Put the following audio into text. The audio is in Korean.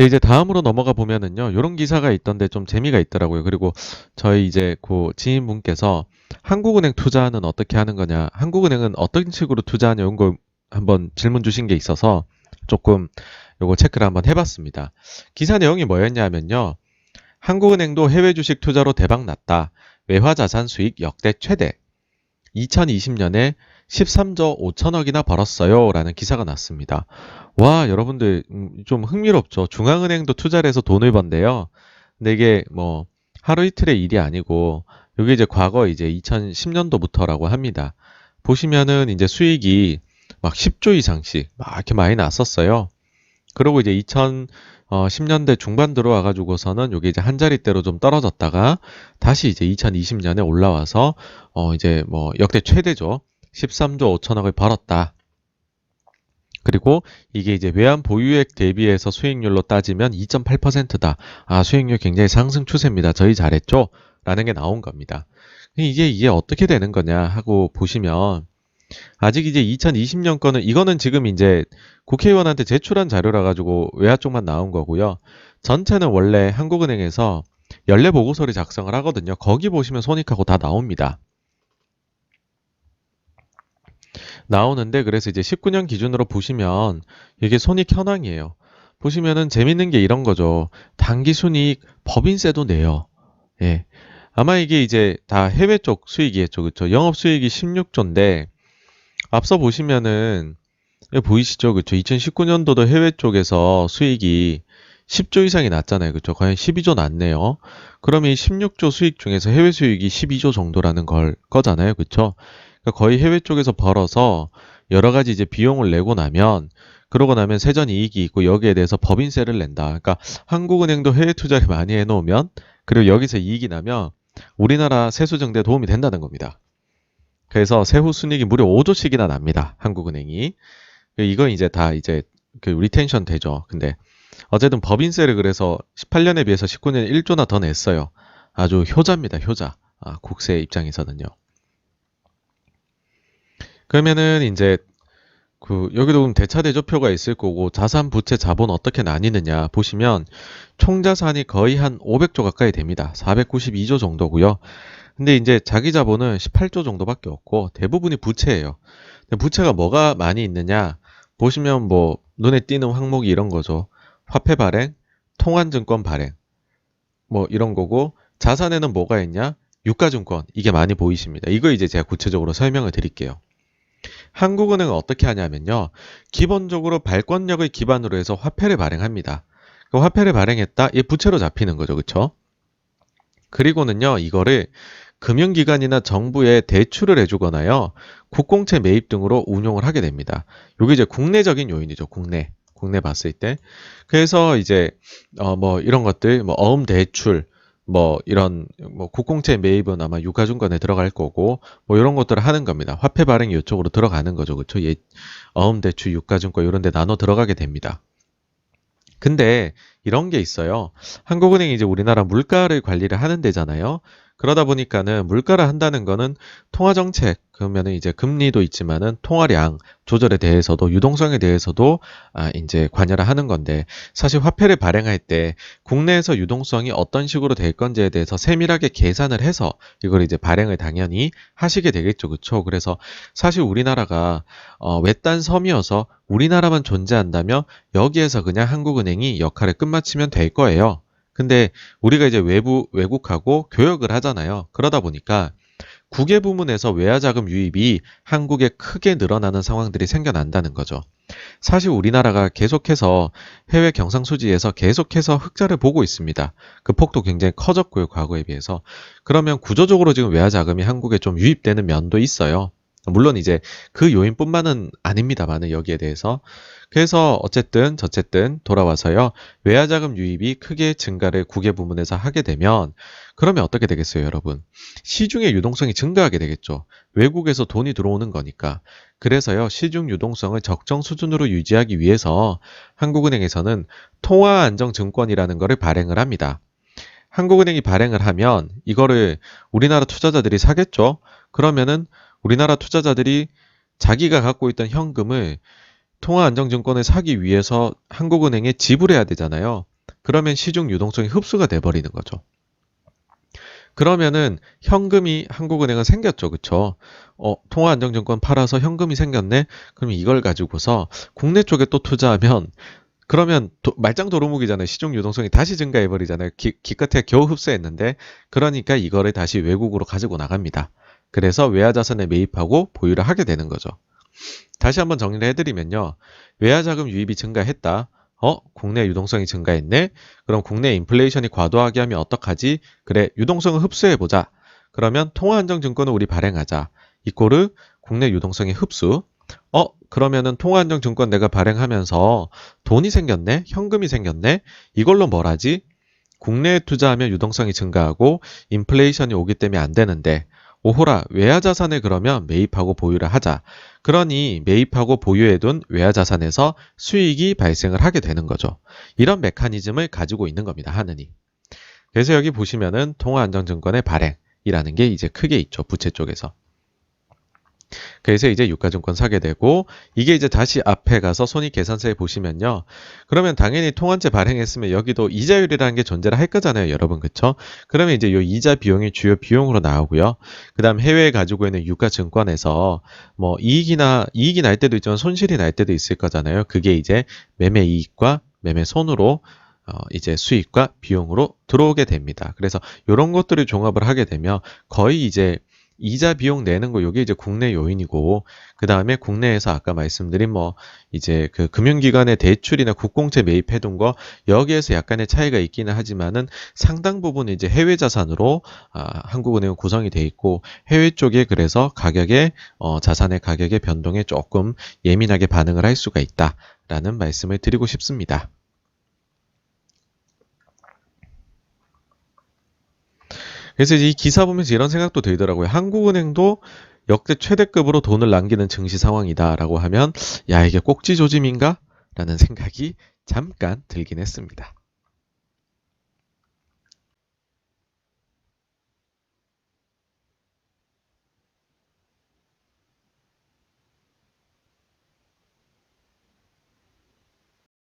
네, 이제 다음으로 넘어가 보면은요, 요런 기사가 있던데 좀 재미가 있더라고요. 그리고 저희 이제 그 지인분께서 한국은행 투자는 어떻게 하는 거냐, 한국은행은 어떤 식으로 투자하냐, 이런 거 한번 질문 주신 게 있어서 조금 요거 체크를 한번 해봤습니다. 기사 내용이 뭐였냐면요, 한국은행도 해외 주식 투자로 대박 났다. 외화 자산 수익 역대 최대. 2020년에 13조 5천억이나 벌었어요. 라는 기사가 났습니다. 와, 여러분들, 음, 좀 흥미롭죠? 중앙은행도 투자를 해서 돈을 번대요. 근데 이게 뭐, 하루 이틀의 일이 아니고, 이게 이제 과거 이제 2010년도부터라고 합니다. 보시면은 이제 수익이 막 10조 이상씩 막 이렇게 많이 났었어요. 그리고 이제 2010년대 중반 들어와가지고서는 이게 이제 한 자릿대로 좀 떨어졌다가 다시 이제 2020년에 올라와서 어 이제 뭐 역대 최대죠. 13조 5천억을 벌었다. 그리고 이게 이제 외환 보유액 대비해서 수익률로 따지면 2.8%다. 아, 수익률 굉장히 상승 추세입니다. 저희 잘했죠? 라는 게 나온 겁니다. 이게 이게 어떻게 되는 거냐 하고 보시면 아직 이제 2020년 거는 이거는 지금 이제 국회의원한테 제출한 자료라 가지고 외화 쪽만 나온 거고요. 전체는 원래 한국은행에서 연례 보고서를 작성을 하거든요. 거기 보시면 손익하고 다 나옵니다. 나오는데 그래서 이제 19년 기준으로 보시면 이게 손익 현황이에요. 보시면은 재밌는 게 이런 거죠. 단기 순이익 법인세도 내요. 예. 아마 이게 이제 다 해외 쪽 수익이겠죠. 그쵸? 영업 수익이 16조인데 앞서 보시면은 여기 보이시죠? 그쵸? 2019년도도 해외 쪽에서 수익이 10조 이상이 났잖아요. 그쵸? 거의 12조 났네요. 그러면 이 16조 수익 중에서 해외 수익이 12조 정도라는 걸 거잖아요. 그쵸? 그러니까 거의 해외 쪽에서 벌어서 여러 가지 이제 비용을 내고 나면 그러고 나면 세전 이익이 있고 여기에 대해서 법인세를 낸다. 그러니까 한국은행도 해외 투자를 많이 해놓으면 그리고 여기서 이익이 나면 우리나라 세수정대에 도움이 된다는 겁니다. 그래서 세후 순익이 무려 5조씩이나 납니다. 한국은행이. 이건 이제 다 이제 그 리텐션 되죠. 근데 어쨌든 법인세를 그래서 18년에 비해서 19년에 1조나 더 냈어요. 아주 효자입니다. 효자. 아, 국세 입장에서는요. 그러면은 이제 그 여기도 보면 대차 대조표가 있을 거고 자산, 부채, 자본 어떻게 나뉘느냐 보시면 총 자산이 거의 한 500조 가까이 됩니다. 492조 정도고요. 근데 이제 자기 자본은 18조 정도밖에 없고 대부분이 부채예요. 부채가 뭐가 많이 있느냐 보시면 뭐 눈에 띄는 항목이 이런 거죠. 화폐 발행, 통환증권 발행 뭐 이런 거고 자산에는 뭐가 있냐? 유가증권 이게 많이 보이십니다. 이거 이제 제가 구체적으로 설명을 드릴게요. 한국은행은 어떻게 하냐면요. 기본적으로 발권력을 기반으로 해서 화폐를 발행합니다. 그 화폐를 발행했다? 이 부채로 잡히는 거죠. 그쵸? 그리고는요, 이거를 금융기관이나 정부에 대출을 해주거나요, 국공채 매입 등으로 운용을 하게 됩니다. 이게 이제 국내적인 요인이죠. 국내. 국내 봤을 때. 그래서 이제, 어, 뭐, 이런 것들, 뭐, 어음 대출, 뭐 이런 뭐 국공채 매입은 아마 유가증권에 들어갈 거고 뭐 이런 것들을 하는 겁니다. 화폐 발행이 이쪽으로 들어가는 거죠. 그렇죠? 예, 어음 대출, 유가증권 이런 데 나눠 들어가게 됩니다. 근데 이런 게 있어요. 한국은행이 이제 우리나라 물가를 관리를 하는 데잖아요. 그러다 보니까는 물가를 한다는 거는 통화 정책 그러면은 이제 금리도 있지만은 통화량 조절에 대해서도 유동성에 대해서도 아 이제 관여를 하는 건데 사실 화폐를 발행할 때 국내에서 유동성이 어떤 식으로 될 건지에 대해서 세밀하게 계산을 해서 이걸 이제 발행을 당연히 하시게 되겠죠. 그렇죠? 그래서 사실 우리나라가 어 외딴 섬이어서 우리나라만 존재한다면 여기에서 그냥 한국은행이 역할을 끝마치면 될 거예요. 근데 우리가 이제 외부 외국하고 교역을 하잖아요. 그러다 보니까 국외 부문에서 외화 자금 유입이 한국에 크게 늘어나는 상황들이 생겨난다는 거죠. 사실 우리나라가 계속해서 해외 경상 수지에서 계속해서 흑자를 보고 있습니다. 그 폭도 굉장히 커졌고요, 과거에 비해서. 그러면 구조적으로 지금 외화 자금이 한국에 좀 유입되는 면도 있어요. 물론 이제 그 요인뿐만은 아닙니다만은 여기에 대해서. 그래서 어쨌든 저쨌든 돌아와서요. 외화자금 유입이 크게 증가를 국외 부문에서 하게 되면 그러면 어떻게 되겠어요 여러분? 시중의 유동성이 증가하게 되겠죠. 외국에서 돈이 들어오는 거니까. 그래서요 시중 유동성을 적정 수준으로 유지하기 위해서 한국은행에서는 통화안정증권이라는 것을 발행을 합니다. 한국은행이 발행을 하면 이거를 우리나라 투자자들이 사겠죠? 그러면은 우리나라 투자자들이 자기가 갖고 있던 현금을 통화안정증권을 사기 위해서 한국은행에 지불해야 되잖아요. 그러면 시중 유동성이 흡수가 돼버리는 거죠. 그러면은 현금이 한국은행은 생겼죠. 그쵸? 어, 통화안정증권 팔아서 현금이 생겼네? 그럼 이걸 가지고서 국내 쪽에 또 투자하면 그러면 도- 말짱 도루묵이잖아요. 시중 유동성이 다시 증가해버리잖아요. 기, 기껏해 겨우 흡수했는데 그러니까 이거를 다시 외국으로 가지고 나갑니다. 그래서 외화 자산에 매입하고 보유를 하게 되는 거죠. 다시 한번 정리를 해드리면요. 외화 자금 유입이 증가했다. 어? 국내 유동성이 증가했네? 그럼 국내 인플레이션이 과도하게 하면 어떡하지? 그래, 유동성을 흡수해보자. 그러면 통화안정증권을 우리 발행하자. 이꼬르 국내 유동성의 흡수. 어? 그러면은 통화안정증권 내가 발행하면서 돈이 생겼네? 현금이 생겼네? 이걸로 뭘 하지? 국내에 투자하면 유동성이 증가하고 인플레이션이 오기 때문에 안 되는데 오호라 외화자산에 그러면 매입하고 보유를 하자. 그러니 매입하고 보유해둔 외화자산에서 수익이 발생을 하게 되는 거죠. 이런 메커니즘을 가지고 있는 겁니다. 하느니. 그래서 여기 보시면은 통화안정증권의 발행이라는 게 이제 크게 있죠. 부채 쪽에서. 그래서 이제 유가증권 사게 되고 이게 이제 다시 앞에 가서 손익계산서에 보시면요. 그러면 당연히 통환제 발행했으면 여기도 이자율이라는 게 존재를 할 거잖아요. 여러분 그쵸? 그러면 이제 요 이자 비용이 주요 비용으로 나오고요. 그 다음 해외에 가지고 있는 유가증권에서 뭐 이익이나 이익이 날 때도 있지만 손실이 날 때도 있을 거잖아요. 그게 이제 매매 이익과 매매 손으로 어, 이제 수익과 비용으로 들어오게 됩니다. 그래서 이런 것들을 종합을 하게 되면 거의 이제 이자 비용 내는 거 요게 이제 국내 요인이고 그 다음에 국내에서 아까 말씀드린 뭐 이제 그 금융기관의 대출이나 국공채 매입해둔 거 여기에서 약간의 차이가 있기는 하지만은 상당 부분 이제 해외 자산으로 아, 한국은행은 구성이 돼 있고 해외 쪽에 그래서 가격에 어, 자산의 가격의 변동에 조금 예민하게 반응을 할 수가 있다라는 말씀을 드리고 싶습니다. 그래서 이 기사 보면서 이런 생각도 들더라고요. 한국은행도 역대 최대급으로 돈을 남기는 증시 상황이다라고 하면 야 이게 꼭지 조짐인가? 라는 생각이 잠깐 들긴 했습니다.